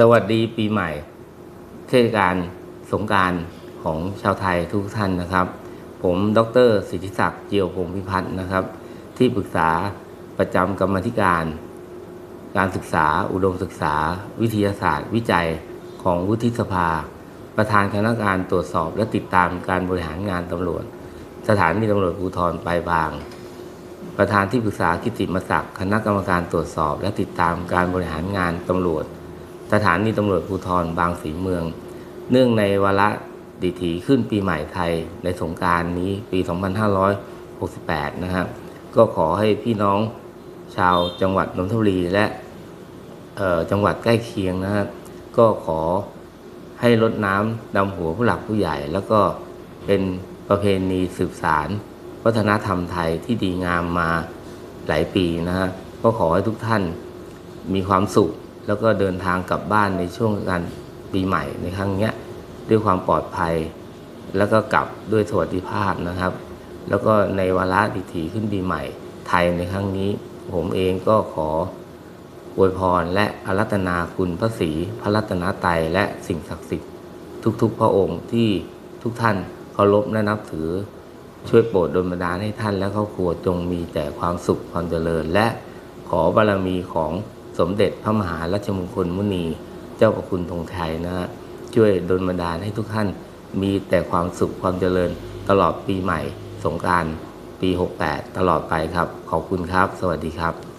สวัสดีปีใหม่ เทศกาลสงการของชาวไทยทุกท่านนะครับ ผมดรสิทธิศักดิ์เจียวพงศ์พิพัฒน์นะครับ ที่ปรึกษาประจำกรรมธิการ การศึกษาอุดมศึกษา วิทยาศาสตร์ วิจัยของวุฒิสภา ประธานคณะกรรมการตรวจสอบและติดตามการบริหารงานตำรวจ สถานีตำรวจภูธรปลายบาง ประธานที่ปรึกษากิติมศักดิ์คณะกรรมการตรวจสอบ และติดตามการบริหารงานตำรวจ สถานีตำรวจภูธรบางสีเมือง เนื่องในวาระดิถีขึ้นปีใหม่ไทยในสงการนี้ปี 2568 นะครับก็ขอให้พี่น้องชาวจังหวัดนนทบุรีและจังหวัดใกล้เคียงนะครับก็ขอให้รดน้ำดำหัวผู้หลักผู้ใหญ่ แล้วก็เป็นประเพณีสืบสารวัฒนธรรมไทยที่ดีงามมาหลายปีนะฮะก็ขอให้ทุกท่านมีความสุข แล้วก็เดินทางกลับบ้านในช่วงการปีใหม่ในครั้งนี้ด้วยความปลอดภัย แล้วก็กลับด้วยสวัสดิภาพนะครับ แล้วก็ในวาระดิถีขึ้นปีใหม่ไทยในครั้งนี้ ผมเองก็ขออวยพรและอารัตนาคุณพระศรีพระรัตนตรัยและสิ่งศักดิ์สิทธิ์ทุกๆ พระองค์ที่ทุกท่านเคารพและนับถือ ช่วยโปรดดลบันดาลให้ท่านและครอบครัวจงมีแต่ความสุขความเจริญ และขอบารมีของ สมเด็จพระมหาราชมงคลมุนี เจ้าประคุณธงชัยนะฮะช่วยดลบันดาลให้ทุกท่านมีแต่ความสุขความเจริญตลอดปีใหม่สงการปี 68 ตลอดไปครับ ขอบคุณครับ สวัสดีครับ